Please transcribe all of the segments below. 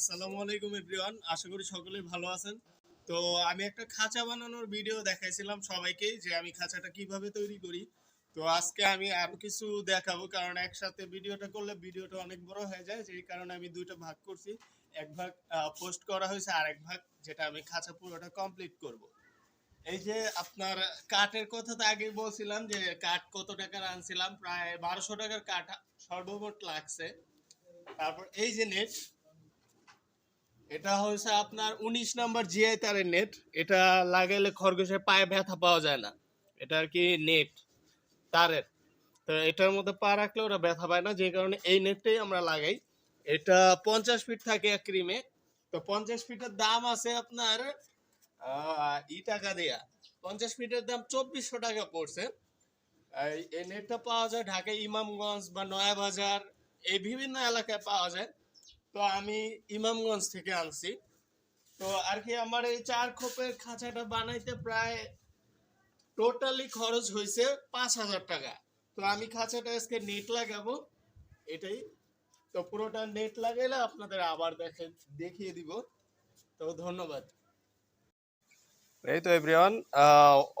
আসসালামু আলাইকুম, এভরিওয়ান। আশা করি সকলেই ভালো আছেন। তো আমি একটা খাঁচা বানানোর ভিডিও দেখাইছিলাম সবাইকে যে আমি খাঁচাটা কীভাবে তৈরি করি। তো আজকে আমি আরও কিছু দেখাবো, কারণ একসাথে ভিডিওটা করলে ভিডিওটা অনেক বড় হয়ে যায়, যেই কারণে আমি দুইটা ভাগ করছি। এক ভাগ পোস্ট করা হয়েছে আর এক ভাগ যেটা আমি খাঁচা পুরোটা কমপ্লিট করব। এই যে আপনার কাঠের কথা তো আগে বলছিলাম যে কাঠ কত টাকার আনছিলাম, প্রায় বারোশো টাকার কাঠ সর্বমোট লাগছে। তারপর এই যে নেট এটা হচ্ছে আপনার উনিশ নাম্বার জিআই তারের নেট এটা লাগাইলে খরগোশের পায়ে ব্যথা পাওয়া যায় না। এটা আর কি নেট তারের। তো এটার মধ্যে পা রাখলে ওরা ব্যথা পায় না, যে কারণে এই নেটটাই আমরা লাগাই। এটা পঞ্চাশ ফিট থাকে এক ক্রিমে তো পঞ্চাশ ফিটের দাম আছে আপনার ই টাকা দেয়া। পঞ্চাশ ফিটের দাম চব্বিশশো টাকা পড়ছে। এই- নেটটা পাওয়া যায় ঢাকা ইমামগঞ্জ বা নয়াবাজার, এই বিভিন্ন এলাকায় পাওয়া যায়। তো আমি ইমামগঞ্জ থেকে আনছি। তো আর কি আমার এই চার খোপের খাঁচাটা বানাইতে প্রায় টোটালি খরচ হয়েছে পাঁচ হাজার টাকা। তো আমি খাঁচাটা আজকে নেট লাগাবো, এটাই। তো পুরোটা নেট লাগাইলে আপনাদের আবার দেখে, দেখিয়ে দিব। তো ধন্যবাদ। এই তো এভরিওয়ান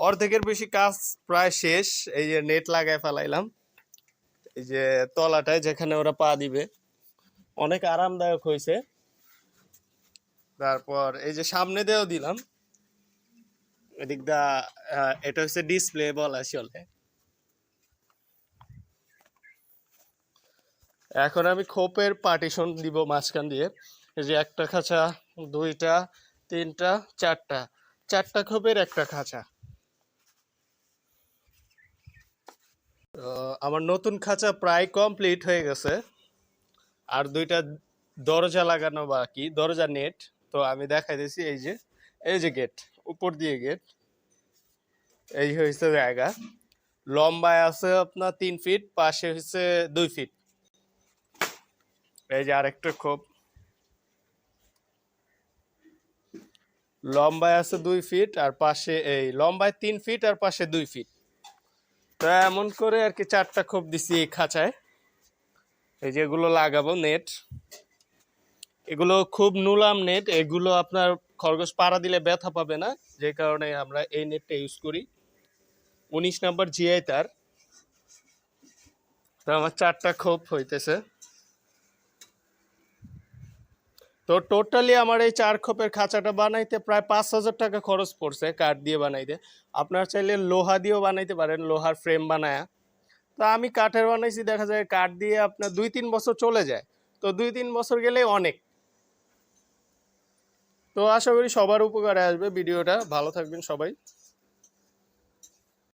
অর্ধেকের বেশি কাজ প্রায় শেষ। এই যে নেট লাগায় ফেলাইলাম। এই যে তলাটায় যেখানে ওরা পা দিবে। অনেক আরামদায়ক হয়েছে। তারপর এই যে সামনে দিয়েও দিলাম। এদিক দা এটা হচ্ছে ডিসপ্লে বলা আসলে। এখন আমি খোপের পার্টিশন দিব মাঝখান দিয়ে। এই যে একটা খাঁচা, দুইটা, তিনটা, চারটা। চারটা খোপের একটা খাঁচা। আমার নতুন খাঁচা প্রায় কমপ্লিট হয়ে গেছে। আর দুইটা দরজা লাগানো বাকি, দরজা নেট। তো আমি দেখাই দিছি এই যে এই যে গেট, উপর দিয়ে গেট। এই হয়েছে জায়গা। লম্বায় আছে আপনার তিন ফিট, পাশে হচ্ছে দুই ফিট। এই যে আরেকটা খোপ। লম্বায় আছে দুই ফিট আর পাশে এই, লম্বায় তিন ফিট আর পাশে দুই ফিট। তো এমন করে আর কি চারটা খোপ দিছি এই খাঁচায়। এই যে এগুলো লাগাবো নেট এগুলো খুব নুলাম নেট এগুলো আপনার খরগোশ পাড়া দিলে ব্যথা পাবে না, যে কারণে আমরা এই নেটটা ইউজ করি। উনিশ নাম্বার জিআই তার। তো আমার চারটা খোপ হইতেছে। তো টোটালি আমার এই চার খোপের খাঁচাটা বানাইতে প্রায় পাঁচ হাজার টাকা খরচ পড়ছে, কাঠ দিয়ে বানাইতে। আপনার চাইলে লোহা দিয়েও বানাইতে পারেন, লোহার ফ্রেম বানায়া। তো আমি কাঠের বানাইছি, দেখা যায় কাঠ দিয়ে আপনার দুই তিন বছর চলে যায়। তো দুই তিন বছর গেলে অনেক। তো আশা করি সবার উপকারে আসবে ভিডিওটা। ভালো থাকবেন সবাই।